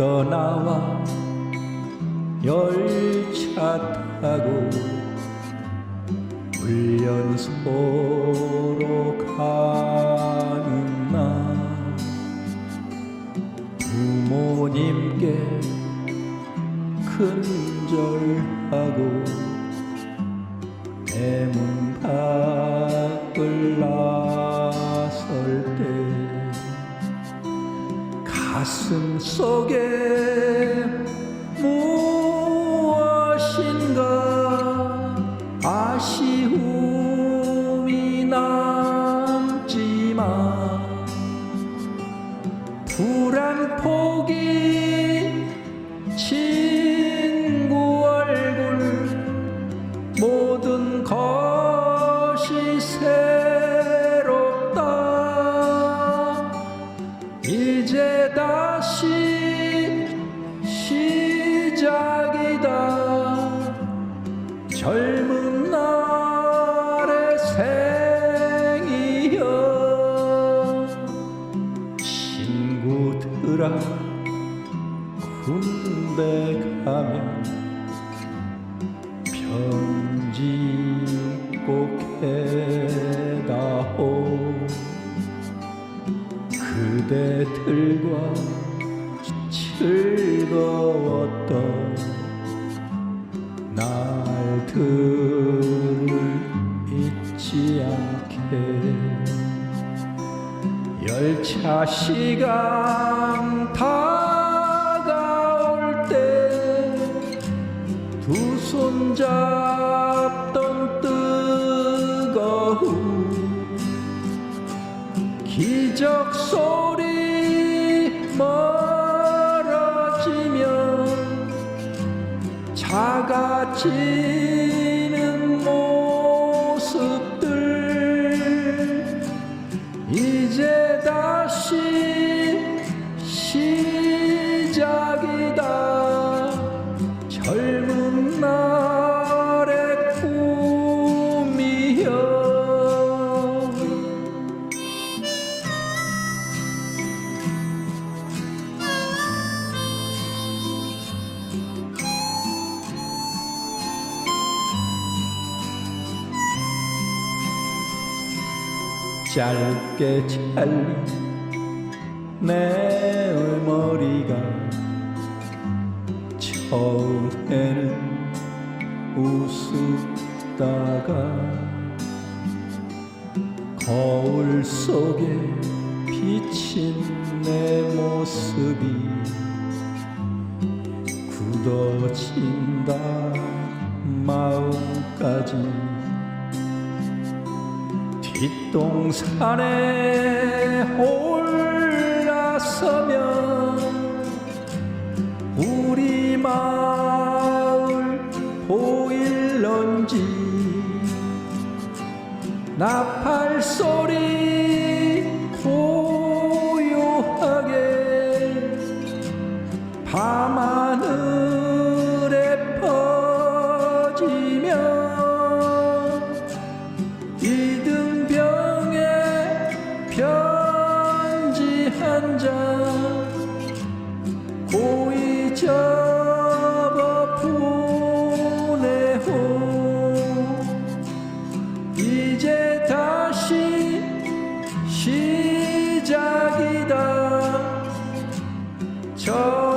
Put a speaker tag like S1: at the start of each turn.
S1: 떠나와 열차 타고 훈련소로 가는 날 부모님께 큰절하고 대문 밖을 나 가슴 속에 무엇인가 아쉬움이 남지만 불안 포기 친구 얼굴 모든 것이 새 젊은 날의 생이여. 친구들아 군대 가면 편지 꼭 해다오. 그대들과 즐거웠던 날 들을 잊지 않게. 열차 시간 다가올 때 두 손 잡던 뜨거운 기적 소 멀어 짧게 잘린 내 머리가 처음에는 우습다가 거울 속에 비친 내 모습이 굳어진다 마음까지 뒷동산에 올라서면 우리 마을 보일런지 나팔 소리 좋.